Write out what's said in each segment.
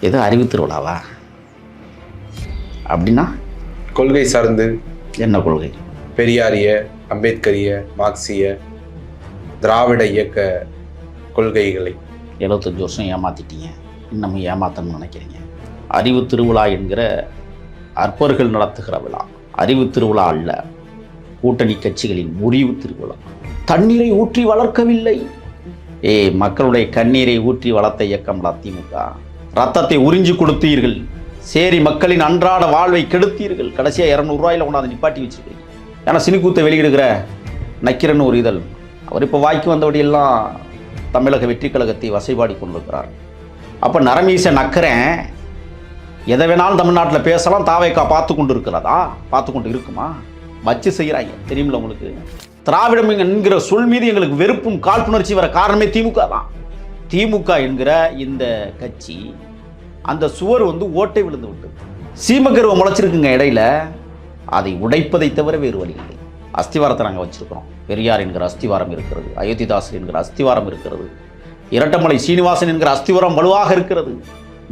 எது அறிவு திருவிழாவா? அப்படின்னா? கொள்கை சார்ந்து. என்ன கொள்கை? பெரியாரிய அம்பேத்கரிய மார்க்சிய திராவிட இயக்க கொள்கைகளை. எழுபத்தஞ்சு வருஷம் ஏமாத்திட்டீங்க. இன்னமும் ஏமாத்தணும்னு நினைக்கிறீங்க. அறிவு திருவிழா என்கிற அற்பர்கள் நடத்துகிற விழா. அறிவு திருவிழா அல்ல கூட்டணி கட்சிகளின் முறிவு திருவிழா. தண்ணீரை ஊற்றி வளர்க்கவில்லை. ஏ மக்களுடைய கண்ணீரை ஊற்றி வளர்த்த இயக்கம்டா திமுக ரத்தத்தை உறிஞ்சி கொடுத்தீர்கள். சேரி மக்களின் அன்றாட வாழ்வை கெடுத்தீர்கள். கடைசியாக இரநூறுவாயில் கொண்டாந்து நிப்பாட்டி வச்சுருக்கேன் ஏன்னா சினிக்கூத்தை வெளியிடுகிற நக்கிரன் ஒரு இதழ். அவர் இப்போ வாய்க்கு வந்தபடியெல்லாம் தமிழக வெற்றி கழகத்தை வசைபாடி கொண்டிருக்கிறார். அப்போ நரமீச நக்கறேன் எதை வேணாலும் தமிழ்நாட்டில் பேசலாம் தாவைக்கா பார்த்து கொண்டு இருக்கிறதா பார்த்து கொண்டு இருக்குமா? வச்சு செய்கிறாங்க தெரியுமில்ல உங்களுக்கு? திராவிடம் என்கிற சொல் மீது எங்களுக்கு வெறுப்பும் காழ்ப்புணர்ச்சி வர காரணமே திமுக தான். திமுக என்கிற இந்த கட்சி அந்த சுவர் வந்து ஓட்டை விழுந்து விட்டது. சீமக்கருவை முளைச்சிருக்குங்க இடையில. அதை உடைப்பதை தவிர வேறு வழி இல்லை. அஸ்திவாரத்தை நாங்கள் வச்சிருக்கிறோம். பெரியார் என்கிற அஸ்திவாரம் இருக்கிறது அயோத்திதாசர் என்கிற அஸ்திவாரம் இருக்கிறது இரட்டமலை சீனிவாசன் என்கிற அஸ்திவாரம் வலுவாக இருக்கிறது.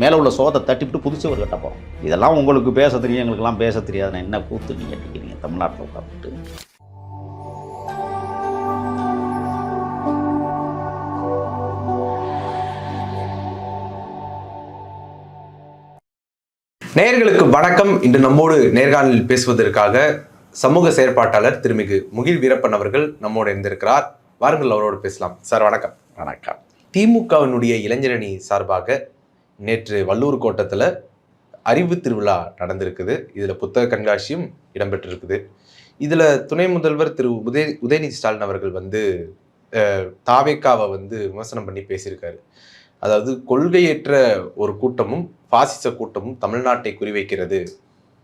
மேலே உள்ள சோதை தட்டிவிட்டு புதுச்சவர் கட்ட போகிறோம் இதெல்லாம் உங்களுக்கு பேச தெரியும் எங்களுக்கெல்லாம் பேச தெரியாது. நான் என்ன கூத்து நீங்கள் கேட்குறீங்க தமிழ்நாட்டில் உட்காந்துட்டு நேயர்களுக்கு வணக்கம். இன்று நம்மோடு நேர்காணலில் பேசுவதற்காக சமூக செயற்பாட்டாளர் திருமிகு முகில் வீரப்பன் அவர்கள் நம்மோடு இருந்திருக்கிறார் வாருங்கள் அவரோடு பேசலாம். சார் வணக்கம். வணக்கம். திமுகவினுடைய இளைஞரணி சார்பாக நேற்று வள்ளூர் கோட்டத்தில் அறிவு திருவிழா நடந்திருக்குது. இதில் புத்தக கண்காட்சியும் இடம்பெற்றிருக்குது. இதில் துணை முதல்வர் திரு உதய உதயநிதி ஸ்டாலின் அவர்கள் வந்து தாவேக்காவை வந்து விமர்சனம் பண்ணி பேசியிருக்காரு. அதாவது கொள்கையற்ற ஒரு கூட்டமும் பாசிச கூட்டமும் தமிழ்நாட்டை குறிவைக்கிறது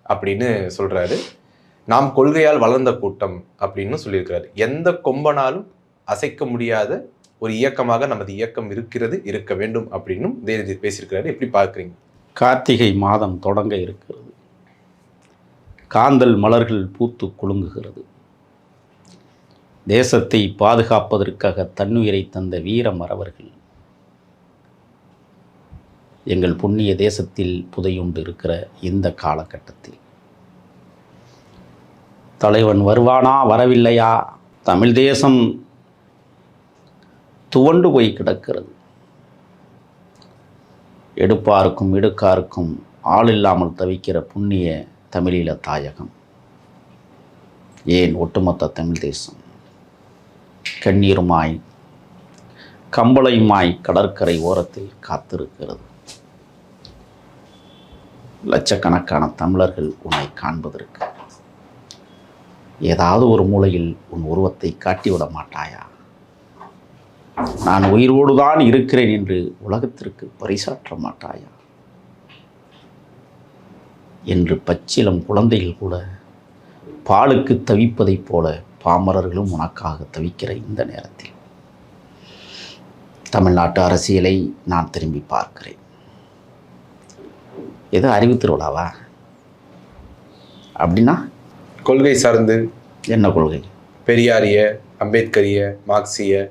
அப்படின்னு சொல்கிறாரு நாம் கொள்கையால் வளர்ந்த கூட்டம் அப்படின்னு சொல்லியிருக்கிறாரு. எந்த கொம்பனாலும் அசைக்க முடியாத ஒரு இயக்கமாக நமது இயக்கம் இருக்கிறது இருக்க வேண்டும் அப்படின்னும் உதயநிதி பேசியிருக்கிறாரு. எப்படி பார்க்குறீங்க? கார்த்திகை மாதம் தொடங்க இருக்கிறது. காந்தல் மலர்கள் பூத்து குலுங்குகிறது. தேசத்தை பாதுகாப்பதற்காக தன்னுயிரை தந்த வீர மறவர்கள் எங்கள் புண்ணிய தேசத்தில் புதையுண்டு இருக்கிற இந்த காலகட்டத்தில். தலைவன் வருவானா வரவில்லையா? தமிழ் தேசம் துவண்டு போய் கிடக்கிறது. எடுப்பாருக்கும் இடுக்காருக்கும் ஆள் இல்லாமல் தவிக்கிற புண்ணிய தமிழீழ தாயகம். ஏன் ஒட்டுமொத்த தமிழ் தேசம்? கண்ணீருமாய் கம்பளையுமாய் கடற்கரை ஓரத்தில் காத்திருக்கிறது. லட்சக்கணக்கான தமிழர்கள் உன்னை காண்பதற்கு. ஏதாவது ஒரு மூலையில் உன் உருவத்தை காட்டிவிட மாட்டாயா? நான் உயிரோடு தான் இருக்கிறேன் என்று உலகத்திற்கு பரிசாற்ற மாட்டாயா? என்று பச்சிலம் குழந்தைகள் கூட பாலுக்கு தவிப்பதைப் போல பாமரர்களும் உனக்காக தவிக்கிற இந்த நேரத்தில். தமிழ்நாட்டு அரசியலை நான் திரும்பி பார்க்கிறேன். எது அறிவு திருவிழாவா? அப்படின்னா கொள்கை சார்ந்து என்ன கொள்கை? பெரியாரிய அம்பேத்கரிய மார்க்சிய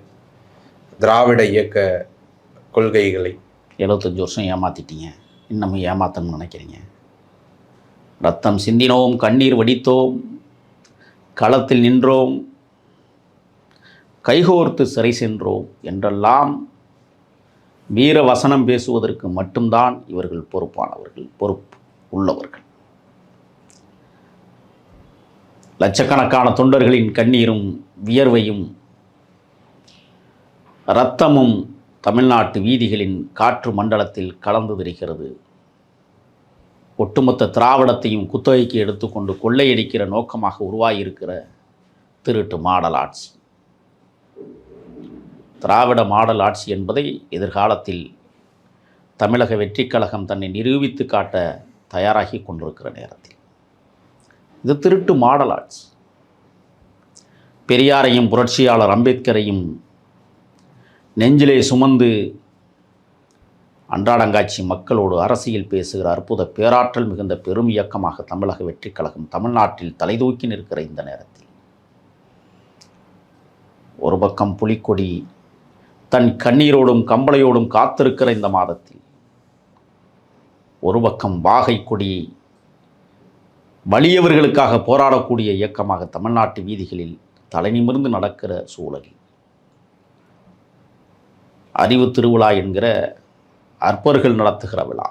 திராவிட இயக்க கொள்கைகளை எழுபத்தஞ்சு வருஷம் ஏமாத்திட்டீங்க. இன்னமும் ஏமாத்தணும்னு நினைக்கிறீங்க? ரத்தம் சிந்தினோம் கண்ணீர் வடித்தோம் களத்தில் நின்றோம் கைகோர்த்து சிறை சென்றோம் என்றெல்லாம் வீர வசனம் பேசுவதற்கு மட்டும்தான் இவர்கள் பொறுப்பானவர்கள் பொறுப்பு உள்ளவர்கள். லட்சக்கணக்கான தொண்டர்களின் கண்ணீரும் வியர்வையும் இரத்தமும் தமிழ்நாட்டு வீதிகளின் காற்று மண்டலத்தில் கலந்து திரிகிறது. ஒட்டுமொத்த திராவிடத்தையும் குத்தகைக்கு எடுத்துக்கொண்டு கொள்ளையடிக்கிற நோக்கமாக உருவாகியிருக்கிற திருட்டு மாடல் ஆட்சி. திராவிட மாடல் ஆட்சி என்பதை எதிர்காலத்தில் தமிழக வெற்றிக் கழகம் தன்னை நிரூபித்து காட்ட தயாராகி கொண்டிருக்கிற நேரத்தில். இது திருட்டு மாடல் ஆட்சி. பெரியாரையும் புரட்சியாளர் அம்பேத்கரையும் நெஞ்சிலே சுமந்து அன்றாடங்காட்சி மக்களோடு அரசியல் பேசுகிற அற்புத பேராற்றல் மிகுந்த பெரும் இயக்கமாக தமிழக வெற்றிக் கழகம் தமிழ்நாட்டில் தலைதூக்கி நிற்கிற இந்த நேரத்தில். ஒரு பக்கம் புலிக்கொடி தன் கண்ணீரோடும் கம்பளையோடும் காத்திருக்கிற இந்த மாதத்தில் ஒரு பக்கம் வாகை கொடி வலியவர்களுக்காக போராடக்கூடிய இயக்கமாக தமிழ்நாட்டு வீதிகளில் தலைநிமிர்ந்து நடக்கிற சூழலில் அறிவு திருவிழா என்கிற அற்பர்கள் நடத்துகிற விழா.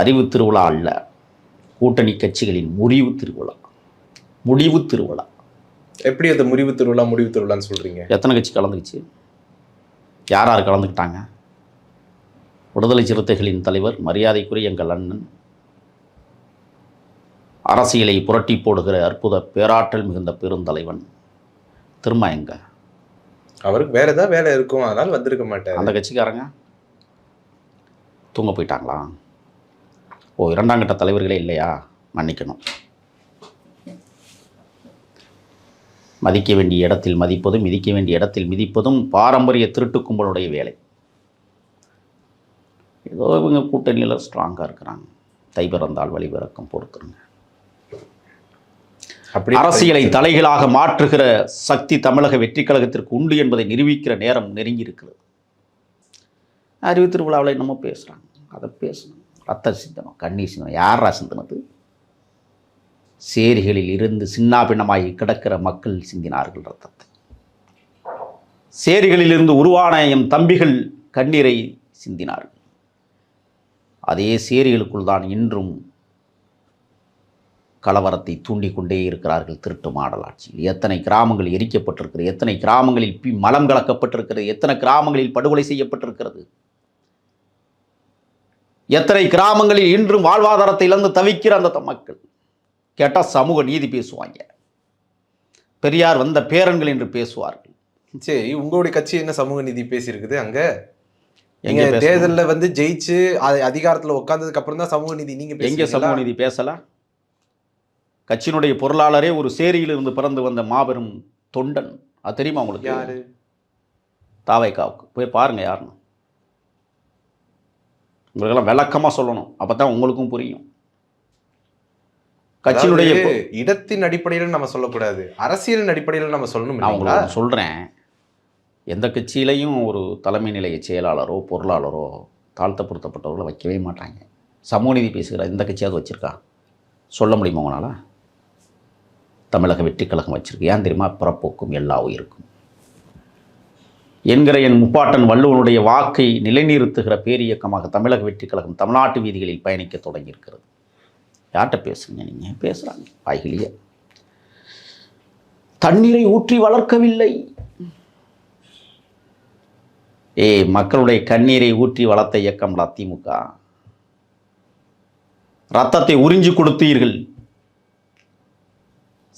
அறிவு திருவிழா அல்ல கூட்டணி கட்சிகளின் முறிவு திருவிழா முடிவு திருவிழா. எப்படி அந்த முறிவு திருவிழா முடிவு திருவிழான்னு சொல்றீங்க? எத்தனை கட்சி கலந்துக்குச்சு? யார் யார் கலந்துக்கிட்டாங்க? விடுதலை சிறுத்தைகளின் தலைவர் மரியாதைக்குரிய எங்கள் அண்ணன் அரசியலை புரட்டி போடுகிற அற்புத பேராற்றல் மிகுந்த பெருந்தலைவன் திரும்ப எங்க அவருக்கு வேற ஏதாவது வேலை இருக்கும் அதனால வந்திருக்க மாட்டார். அந்த கட்சிக்காரங்க தூங்க போயிட்டாங்களா? ஓ இரண்டாம் கட்ட தலைவர்களே இல்லையா? மன்னிக்கணும். மதிக்க வேண்டிய இடத்தில் மதிப்பதும் மிதிக்க வேண்டிய இடத்தில் மிதிப்பதும் பாரம்பரிய திருட்டு கும்பலுடைய வேலை. ஏதோ இவங்க கூட்டணியில் ஸ்ட்ராங்காக இருக்கிறாங்க. தை பிறந்தால் வழி பிறக்கம் பொறுத்துருங்க. அப்படி அரசியலை தலைகளாக மாற்றுகிற சக்தி தமிழக வெற்றி கழகத்திற்கு உண்டு என்பதை நிரூபிக்கிற நேரம் நெருங்கி இருக்கிறது. அறிவு திருவிழாவில் என்னமோ பேசுகிறாங்க அதை பேசணும். ரத்த சிந்தனம் கண்ணீர் சிந்தனம். யாரா சிந்தனது? சேரிகளில் இருந்து சின்னாபின்னமாகி கிடக்கிற மக்கள் சிந்தினார்கள் ரத்தத்தை. சேரிகளில் இருந்து உருவான எம் தம்பிகள் கண்ணீரை சிந்தினார்கள். அதே சேரிகளுக்குள் தான் இன்றும் கலவரத்தை தூண்டிக்கொண்டே இருக்கிறார்கள் திருட்டு மாடலாட்சியில். எத்தனை கிராமங்கள் எரிக்கப்பட்டிருக்கிறது எத்தனை கிராமங்களில் பி மலம் கலக்கப்பட்டிருக்கிறது எத்தனை கிராமங்களில் படுகொலை செய்யப்பட்டிருக்கிறது. எத்தனை கிராமங்களில் இன்றும் வாழ்வாதாரத்தை இழந்து தவிக்கிற அந்த மக்கள். கேட்டால் சமூக நீதி பேசுவாங்க. பெரியார் வந்த பேரன்கள் என்று பேசுவார்கள். சரி உங்களுடைய கட்சி என்ன சமூக நீதி பேசியிருக்குது அங்க? எங்க? தேர்தல்ல வந்து ஜெயிச்சு அ- அதிகாரத்துல உட்கார்ந்ததுக்கு அப்புறம் தான் சமூக நீதி நீங்க எங்கே? சமூக நீதி பேசல? கட்சியினுடைய பொருளாளரே ஒரு சேரியிலிருந்து பிறந்து வந்த மாபெரும் தொண்டன். அது தெரியுமா உங்களுக்கு? யாரு? தாவைக்காவுக்கு. போய் பாருங்க யாருன்னு. உங்களுக்கெல்லாம் விளக்கமாக சொல்லணும். அப்போ தான் உங்களுக்கும் புரியும். கட்சியினுடைய இடத்தின் அடிப்படையில நம்ம சொல்லக்கூடாது. அரசியலின் அடிப்படையில நம்ம சொல்லணும் நான்? உங்களுக்கு சொல்கிறேன் எந்த கட்சியிலையும் ஒரு தலைமை நிலைய செயலாளரோ பொருளாளரோ தாழ்த்தப்படுத்தப்பட்டவர்களை வைக்கவே மாட்டாங்க. சமூக நீதி பேசுகிற எந்த கட்சியாவது வச்சுருக்கா? சொல்ல முடியுமா உங்களால்? தமிழக வெற்றிக் கழகம் வச்சிருக்கு. ஏன் தெரியுமா? பிறப்போக்கும் எல்லா உயிருக்கும். என்கிற என் முப்பாட்டன் வள்ளுவனுடைய வாக்கை நிலைநிறுத்துகிற பேரியக்கமாக தமிழக வெற்றிக் கழகம் தமிழ்நாட்டு வீதிகளில் பயணிக்க தொடங்கியிருக்கிறது. யார்கிட்ட பேசுறீங்க நீங்கள் பேசுகிறாங்க வாய்கிலேயே தண்ணீரை ஊற்றி வளர்க்கவில்லை. ஏய் மக்களுடைய கண்ணீரை ஊற்றி வளர்த்த இயக்கம்டா திமுக ரத்தத்தை உறிஞ்சி கொடுத்தீர்கள்.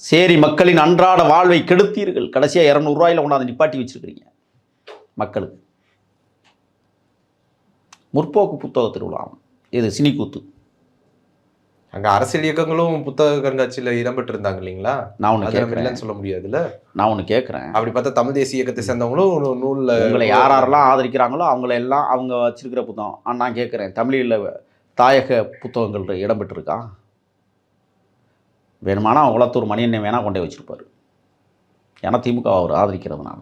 சேரி மக்களின் அன்றாட வாழ்வை கெடுத்தீர்கள். கடைசியாக இரநூறுவாயில் கொண்டாந்து நிப்பாட்டி வச்சிருக்கிறீங்க மக்களுக்கு. முற்போக்கு புத்தக திருவிழா இது சினிக்கூத்து அங்க அரசியல் இயக்கங்களும் புத்தக கண்காட்சியில இடம்பெற்று இருந்தாங்க இல்லைங்களா? நான் ஒன்று கேட்குறேன் சொல்ல முடியாதுல்ல? நான் ஒன்று கேட்குறேன் அப்படி பார்த்தா தமிழ் தேசிய இயக்கத்தை சேர்ந்தவங்களும் நூல்ல உங்களை யார் யாரெல்லாம் ஆதரிக்கிறாங்களோ அவங்கள எல்லாம் அவங்க வச்சிருக்கிற புத்தகம். நான் கேட்குறேன் தமிழில் தாயக புத்தகங்கள் இடம்பெற்றிருக்கா? வேணுமானா உளத்தூர் மணியண்ணன் வேணால் கொண்டே வச்சிருப்பாரு. ஏன்னா திமுக அவர் ஆதரிக்கிறதுனால.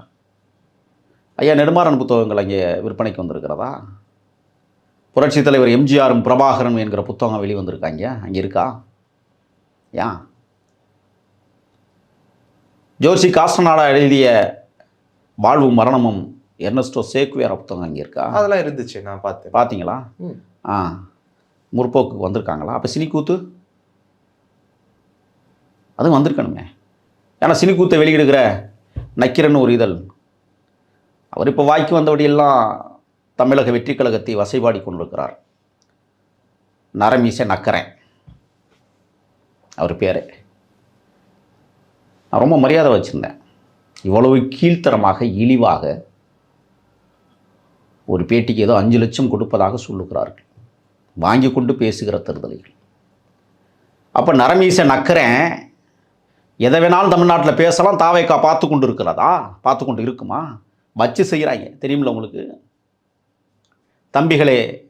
ஐயா நெடுமாறன் புத்தகங்கள் அங்கே விற்பனைக்கு வந்திருக்கிறதா? புரட்சித் தலைவர் எம்ஜிஆரும் பிரபாகரன் என்கிற புத்தகம் வெளிவந்திருக்காங்க. அங்கே இருக்கா? ஏன் ஜோர்சி காஸ்டநாடா எழுதிய வாழ்வும் மரணமும் எர்னஸ்டோ சேக்குவேர புத்தகம் அங்கே இருக்கா? அதெல்லாம் இருந்துச்சு நான் பார்த்தேன். பார்த்தீங்களா. ஆ முற்போக்குக்கு வந்திருக்காங்களா? அப்போ சினிக்கூத்து? அதுவும் வந்திருக்கணுமே. ஏன்னா சினிக்கூத்தை வெளியிடுகிற நக்கிரன் ஒரு இதழ். அவர் இப்போ வாய்க்கு வந்தபடியெல்லாம் தமிழக வெற்றி கழகத்தை வசைபாடி கொண்டிருக்கிறார். நரமீச நக்கரன். அவர் பேர். நான் ரொம்ப மரியாதை வச்சுருந்தேன். இவ்வளவு கீழ்த்தரமாக இழிவாக ஒரு பேட்டிக்கு ஏதோ அஞ்சு லட்சம் கொடுப்பதாக சொல்லுகிறார்கள். வாங்கி கொண்டு பேசுகிற தருதலைகள். அப்போ நரமீச நக்கரன் எதை வேணாலும் தமிழ்நாட்டில் பேசலாம் தாவைக்கா பார்த்து கொண்டு இருக்கிறதா? பார்த்து கொண்டு இருக்குமா? வச்சு செய்கிறாங்க தெரியுமில்ல உங்களுக்கு? தம்பிகளே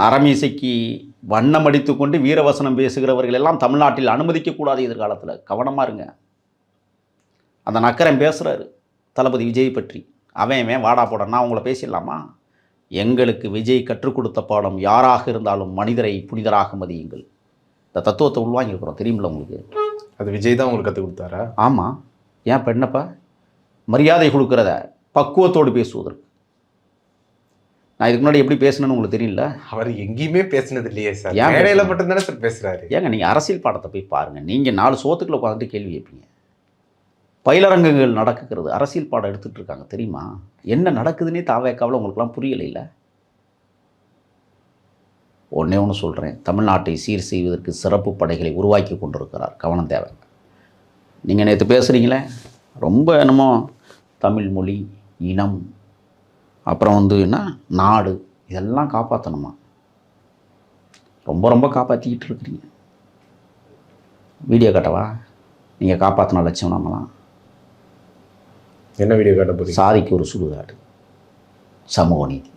நரமீசைக்கு வண்ணம் அடித்து கொண்டு வீரவசனம் பேசுகிறவர்கள் எல்லாம் தமிழ்நாட்டில் அனுமதிக்கக்கூடாது எதிர்காலத்தில். கவனமாக இருங்க. அந்த நக்கரன் பேசுகிறாரு தளபதி விஜய் பற்றி. அவன் வாடா போட நான் உங்களை பேசிடலாமா? எங்களுக்கு விஜய் கற்றுக் கொடுத்த பாடம் யாராக இருந்தாலும் மனிதரை புனிதராக மதியுங்கள். இந்த தத்துவத்தை உள்வாங்கியிருக்கிறோம் தெரியுமில்ல உங்களுக்கு? அது விஜய் தான் உங்களுக்கு கற்றுக் கொடுத்தாரா? ஆமாம் ஏன் இப்போ என்னப்பா மரியாதை கொடுக்கிறத பக்குவத்தோடு பேசுவதற்கு. நான் இதுக்கு முன்னாடி எப்படி பேசணும்னு உங்களுக்கு தெரியல? அவர் எங்கேயுமே பேசினது இல்லையே சார். மேடையில பேசணும்? மட்டும் தானே சார் பேசுறாரு. ஏங்க நீங்கள் அரசியல் பாடத்தை போய் பாருங்கள் நீங்கள் நாலு சோத்துக்குள்ள உட்காந்துட்டு கேள்வி கேட்பீங்க. பயிலரங்கங்கள் நடக்குகிறது. அரசியல் பாடம் எடுத்துட்டு இருக்காங்க தெரியுமா? என்ன நடக்குதுன்னே தாவேக்காவில் உங்களுக்குலாம் புரியலை இல்லை? ஒன்றே ஒன்று சொல்கிறேன் தமிழ்நாட்டை சீர் செய்வதற்கு சிறப்பு படைகளை உருவாக்கி கொண்டிருக்கிறார் கவனம் தேவை நீங்கள் நேற்று பேசுகிறீங்களே ரொம்ப என்னமோ தமிழ் மொழி இனம் அப்புறம் வந்து என்ன? நாடு. இதெல்லாம் காப்பாற்றணுமா ரொம்ப ரொம்ப காப்பாற்றிக்கிட்டு இருக்கிறீங்க. வீடியோ கட்டவா? நீங்கள் காப்பாற்றின லட்சம் நம்மலாம் என்ன வீடியோ காட்ட போறீங்க? சாதிக்கு ஒரு சுடுகாடு. சமூக நீதி.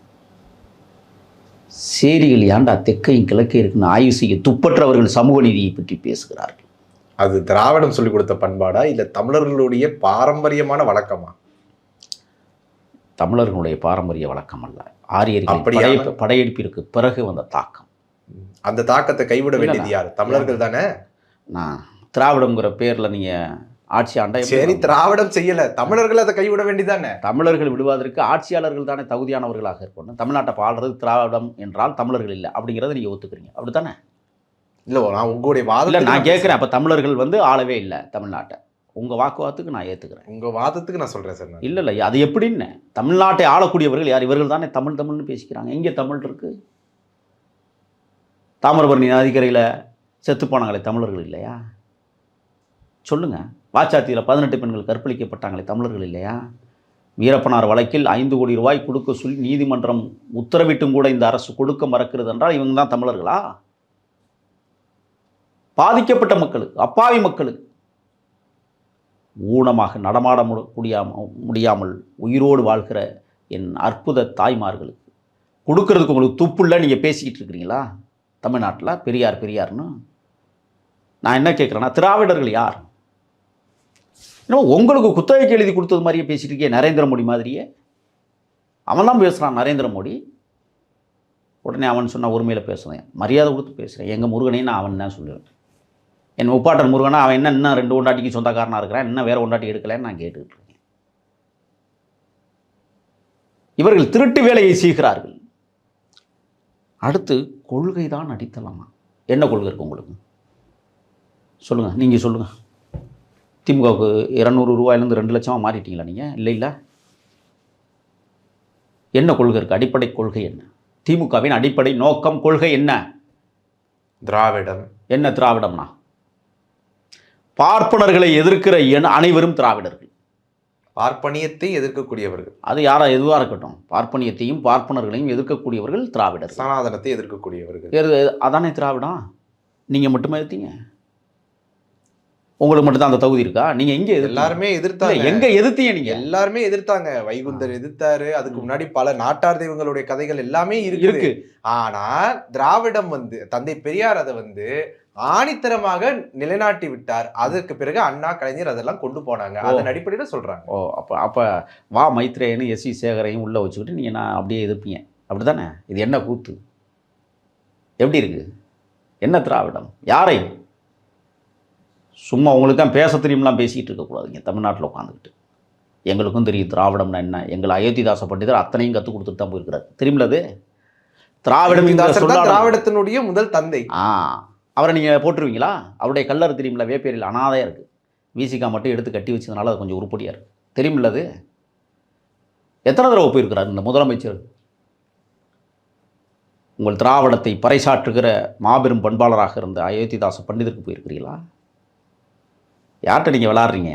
சேரிகள் ஏன்டா தெற்கையும் கிழக்கே இருக்குன்னு ஆய்வு செய்ய துப்பற்றவர்கள் சமூக நீதியை பற்றி பேசுகிறார்கள். அது திராவிடம் சொல்லிக் கொடுத்த பண்பாடா? இல்ல தமிழர்களுடைய பாரம்பரியமான வழக்கமா? தமிழர்களுடைய பாரம்பரிய வழக்கம் அல்ல. ஆரியர்கள்? படை படையெடுப்பிற்கு பிறகு வந்த தாக்கம். அந்த தாக்கத்தை கைவிட வேண்டியது யார்? தமிழர்கள் தானே? நான் திராவிடங்கிற பேரில் நீங்கள் ஆட்சி ஆண்டா சரி? திராவிடம் செய்யல. தமிழர்கள் அதை கைவிட வேண்டியதானே தமிழர்கள் விடுவதற்கு ஆட்சியாளர்கள் தானே தகுதியானவர்களாக இருக்கணும். தமிழ்நாட்டை பாடுறது திராவிடம் என்றால் தமிழர்கள் இல்லை அப்படிங்கிறத நீங்கள் ஒத்துக்கிறீங்க. அப்படித்தானே? இல்ல நான் உங்களுடைய வாதத்துக்கு நான் கேட்குறேன். அப்போ தமிழர்கள் வந்து ஆளவே இல்லை தமிழ்நாட்டை. உங்கள் வாக்குவாதத்துக்கு நான் ஏற்றுக்கிறேன் உங்க வாதத்துக்கு நான் சொல்றேன் சார். இல்லை இல்லை அது எப்படின்னு? தமிழ்நாட்டை ஆளக்கூடியவர்கள் யார்? இவர்கள் தானே தமிழ் தமிழ்னு பேசிக்கிறாங்க. எங்கே தமிழ் இருக்கு? தாமிரபரணி நதிக்கரையில் செத்து போனாங்களே தமிழர்கள் இல்லையா? சொல்லுங்க. வாச்சாத்தியில் பதினெட்டு பெண்கள் கற்பழிக்கப்பட்டாங்களே தமிழர்கள் இல்லையா? வீரப்பனார் வழக்கில் ஐந்து கோடி ரூபாய் கொடுக்க சொல்லி நீதிமன்றம் உத்தரவிட்டும் கூட இந்த அரசு கொடுக்க மறக்கிறது என்றால் இவங்க தான் தமிழர்களா? பாதிக்கப்பட்ட மக்களுக்கு அப்பாவி மக்களுக்கு ஊனமாக நடமாட முடிய முடியாமல் உயிரோடு வாழ்கிற என் அற்புத தாய்மார்களுக்கு கொடுக்கறதுக்கு உங்களுக்கு துப்புள்ள நீங்கள் பேசிக்கிட்டு இருக்கிறீங்களா? தமிழ்நாட்டில் பெரியார் பெரியார்னு. நான் என்ன கேட்குறேன்னா திராவிடர்கள் யார்? இன்னும் உங்களுக்கு குத்தகைக்கு எழுதி கொடுத்தது மாதிரியே பேசிகிட்டு இருக்கே நரேந்திர மோடி மாதிரியே. அவன் தான் பேசுகிறான் நரேந்திர மோடி. உடனே அவன் சொன்ன உரிமையில் பேசுகிறேன் மரியாதை கொடுத்து பேசுகிறேன் எங்கள் முருகனையும் நான் அவன் தான் சொல்லுவேன் என் உப்பாட்டன் முருகனா அவன் என்ன இன்னும் ரெண்டு கொண்டாட்டிக்கு சொந்தக்காரனாக இருக்கிறான் இன்னும் வேற கொண்டாட்டி எடுக்கலைன்னு நான் கேட்டுக்கிட்டு இருக்கேன். இவர்கள் திருட்டு வேலையை செய்கிறார்கள். அடுத்து கொள்கை தான் அடித்தளமா? என்ன கொள்கை இருக்கு உங்களுக்கு? சொல்லுங்கள் நீங்கள் சொல்லுங்கள் திமுகவுக்கு இரநூறு ரூபாயிலேருந்து ரெண்டு லட்சமாக மாறிட்டீங்களா நீங்கள் இல்லை இல்லை. என்ன கொள்கை இருக்குது அடிப்படை கொள்கை என்ன? திமுகவின் அடிப்படை நோக்கம் கொள்கை என்ன? திராவிடம். என்ன திராவிடம்னா? பார்ப்பனர்களை எதிர்க்கிற என அனைவரும் திராவிடர்கள். பார்ப்பனியத்தை எதிர்க்கக்கூடியவர்கள். அது யாரா எதுவாக இருக்கட்டும். பார்ப்பனியத்தையும் பார்ப்பனர்களையும் எதிர்க்கக்கூடியவர்கள் திராவிடர்கள். சனாதனத்தை எதிர்க்கக்கூடியவர்கள். எது- அதானே திராவிடம்? நீங்கள் மட்டுமே எடுத்தீங்க உங்களுக்கு மட்டும் தான் அந்த தகுதி இருக்கா? நீங்கள் எங்கே? எல்லாருமே எதிர்த்தாங்க. எங்க எதிர்த்தீங்க நீங்கள் எல்லாருமே எதிர்த்தாங்க. வைகுந்தர் எதிர்த்தாரு. அதுக்கு முன்னாடி பல நாட்டார் தெய்வங்களுடைய கதைகள் எல்லாமே இருக்கு. ஆனா திராவிடம் வந்து தந்தை பெரியார் அதை வந்து ஆணித்தரமாக நிலைநாட்டி விட்டார். அதற்கு பிறகு அண்ணா கலைஞர் அதெல்லாம் கொண்டு போனாங்க. அதன் அடிப்படையில சொல்றாங்க. ஓ அப்போ அப்போ வா மைத்ரேயனு எஸ் சி சேகரையும் உள்ளே வச்சுக்கிட்டு நீங்கள் நான் அப்படியே எதிர்ப்பீங்க? அப்படி தானே இது என்ன கூத்து? எப்படி இருக்கு? என்ன திராவிடம்? யாரை சும்மா உங்களுக்கு தான் பேச தெரியும்லாம் பேசிக்கிட்டு இருக்கக்கூடாதுங்க தமிழ்நாட்டில் உட்காந்துக்கிட்டு. எங்களுக்கும் தெரியும் திராவிடம்னா என்ன? எங்களை அயோத்திதாச பண்டிதர் அத்தனையும் கற்றுக் கொடுத்துட்டு தான் போயிருக்கிறார். தெரியுமில்ல அது? திராவிடம். திராவிடத்தினுடைய முதல் தந்தை. ஆ அவரை நீங்கள் போட்டுருவீங்களா? அவருடைய கல்லறை தெரியுமில்ல வேப்பேரியில் அனாதையாக இருக்குது விசிகா மட்டும் எடுத்து கட்டி வச்சதுனால அது கொஞ்சம் உருப்படியாக இருக்குது தெரியுமில்ல அது? எத்தனை தடவை போயிருக்கிறார் இந்த முதலமைச்சர்? உங்கள் திராவிடத்தை பறைசாற்றுகிற மாபெரும் பண்பாளராக இருந்த அயோத்திதாச பண்டிதருக்கு போயிருக்கிறீங்களா யார்கிட்ட நீங்கள் விளாட்றீங்க?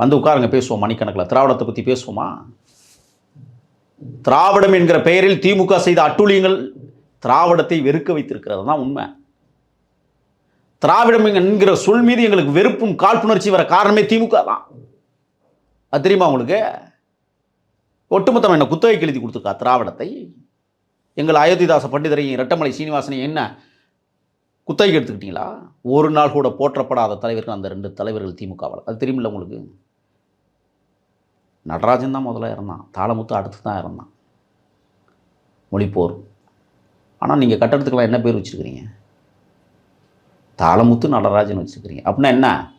வந்து உட்காருங்க பேசுவோம் மணிக்கணக்கில். திராவிடத்தை பற்றி பேசுவோமா? திராவிடம் என்கிற பெயரில் திமுக செய்த அட்டூழியங்கள் திராவிடத்தை வெறுக்க வைத்திருக்கிறது தான் உண்மை. திராவிடம் என்கிற சொல் மீது எங்களுக்கு வெறுப்பும் காழ்ப்புணர்ச்சி வர காரணமே திமுக தான். அது தெரியுமா உங்களுக்கு? ஒட்டுமொத்தம் என்ன குத்தகைக்கு எழுதி கொடுத்துருக்கா திராவிடத்தை? எங்கள் அயோத்திதாச பண்டிதரையும் இரட்டமலை சீனிவாசனையும் என்ன? குத்தகைக்கு எடுத்துக்கிட்டீங்களா? ஒரு நாள் கூட போற்றப்படாத தலைவர்கள் அந்த ரெண்டு தலைவர்கள் திமுகவில். அது தெரியுமில்ல உங்களுக்கு? நடராஜன் தான் முதல்ல இறந்தான். தாளமுத்து அடுத்து தான் இறந்தான். மொழிப்போர். ஆனால் நீங்கள் கட்டடத்துக்கெல்லாம் என்ன பேர் வச்சுருக்கிறீங்க? தாளமுத்து நடராஜன் வச்சுருக்கிறீங்க. அப்படின்னா என்ன?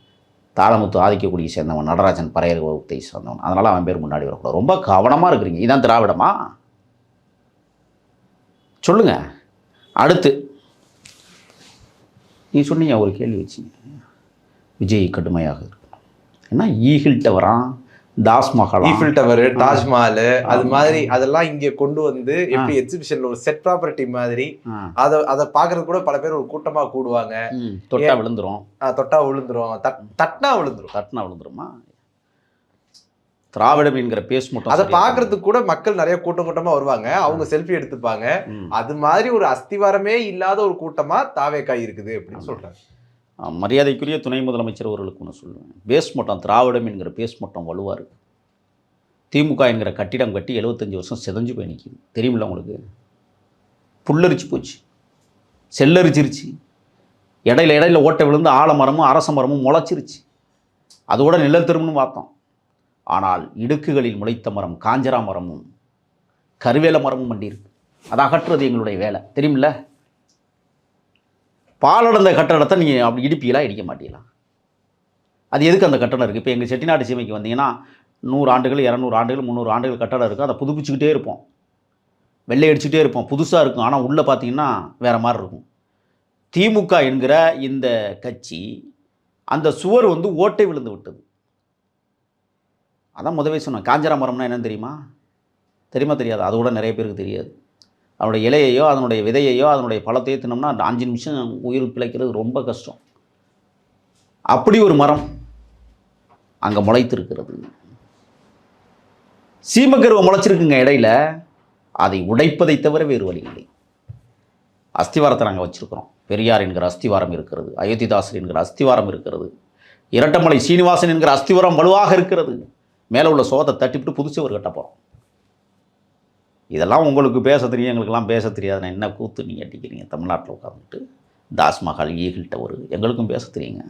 தாளமுத்து ஆதிக்கக்கூடிய சேர்ந்தவன் நடராஜன் பறையர் வகுப்பை சேர்ந்தவன். அதனால் அவன் பேர் முன்னாடி வரக்கூடாது. ரொம்ப கவனமாக இருக்கிறீங்க. இதான் திராவிடமா? சொல்லுங்கள் அடுத்து நீ சொன்னீங்க ஒரு கேள்வி வச்சிங்க விஜய் கடுமையாக. இருக்கு என்ன ஈகிள்கிட்ட வரான் தாஸ்மஹாலா ஈஃபில் டவர் தாஜ்மஹால் அது மாதிரி அதெல்லாம் இங்க கொண்டு வந்து எப்படி எக்ஸிபிஷன்ல ஒரு செட் ப்ராப்பர்ட்டி மாதிரி அத அத பாக்குறது கூட பல பேர் ஒரு கூட்டமா கூடுவாங்க. தொட்டா விழுந்துரும். தொட்டா விழுந்துரும். தட்- தட்டினா விழுந்துரும். தட்டினா விழுந்துருமா? திராவிடம் என்கிற பேஸ் மட்டும் அதை பாக்குறதுக்கு கூட மக்கள் நிறைய கூட்டம் கூட்டமா வருவாங்க. அவங்க செல்ஃபி எடுத்துப்பாங்க. அது மாதிரி ஒரு அஸ்திவாரமே இல்லாத ஒரு கூட்டமா தாவேக்காய் இருக்குது அப்படின்னு சொல்றாங்க. மரியாதைக்குரிய துணை முதலமைச்சர் அவர்களுக்கு ஒன்று சொல்லுவேன். பேஸ் மட்டம் திராவிடம் என்கிற பேஸ் மட்டம் வலுவாக இருக்கு. திமுக என்கிற கட்டிடம் கட்டி 75 வருஷம் செதஞ்சு போய் நிற்கிது தெரியுமில்ல உங்களுக்கு? புல்லரிச்சு போச்சு. செல்லரிச்சிருச்சு. இடையில இடையில ஓட்டை விழுந்து ஆலமரமும் அரச மரமும் முளைச்சிருச்சு. அதோட நிழல் திரும்புன்னு பார்த்தோம். ஆனால் இடுக்குகளில் முளைத்த மரம் காஞ்சரா மரமும் கருவேல மரமும் மண்டி அதை அகற்றுறது எங்களுடைய வேலை. தெரியுமில்ல? பாலடைந்த கட்டடத்தை நீங்கள் அப்படி இடிப்பீங்களா இடிக்க மாட்டீங்களா? அது எதுக்கு அந்த கட்டடம் இருக்குது இப்போ எங்கள் செட்டிநாடு சீமைக்கு வந்தீங்கன்னா நூறு ஆண்டுகள் இரநூறு ஆண்டுகள் முந்நூறு ஆண்டுகள் கட்டடம் இருக்குது அதை புதுப்பிச்சுக்கிட்டே இருப்போம். வெள்ளை அடிச்சுட்டே இருப்போம். புதுசாக இருக்கும். ஆனால் உள்ளே பார்த்தீங்கன்னா வேறு மாதிரி இருக்கும். திமுக என்கிற இந்த கட்சி அந்த சுவர் வந்து ஓட்டை விழுந்து விட்டது. அதான் முதவே சொன்னேன். காஞ்சரா மரம்னா என்னன்னு தெரியுமா? தெரியுமா தெரியாது. அது கூட நிறைய பேருக்கு தெரியாது. அதனுடைய இலையையோ அதனுடைய விதையையோ அதனுடைய பழத்தையோ தின்னோம்னா அந்த அஞ்சு நிமிஷம் உயிர் பிழைக்கிறது ரொம்ப கஷ்டம். அப்படி ஒரு மரம் அங்கே முளைத்திருக்கிறது. சீமக்கருவை முளைச்சிருக்குங்க இடையில. அதை உடைப்பதை தவிர வேறு வழி இல்லை. அஸ்திவாரத்தை நாங்கள் வச்சுருக்கிறோம். பெரியார் என்கிற அஸ்திவாரம் இருக்கிறது. அயோத்திதாசர் என்கிற அஸ்திவாரம் இருக்கிறது. இரட்டமலை சீனிவாசன் என்கிற அஸ்திவாரம் வலுவாக இருக்கிறது. மேலே உள்ள சோதை தட்டிவிட்டு புதுசுவர் கட்ட போகிறோம் இதெல்லாம் உங்களுக்கு பேச தெரியும் எங்களுக்கெல்லாம் பேச தெரியாது. நான் என்ன கூத்து நீங்கள் அடிக்கிறீங்க? தமிழ்நாட்டில் உட்காந்துட்டு தாஸ்மஹால் ஈகிள்கிட்ட ஒரு எங்களுக்கும் பேச தெரியுங்க.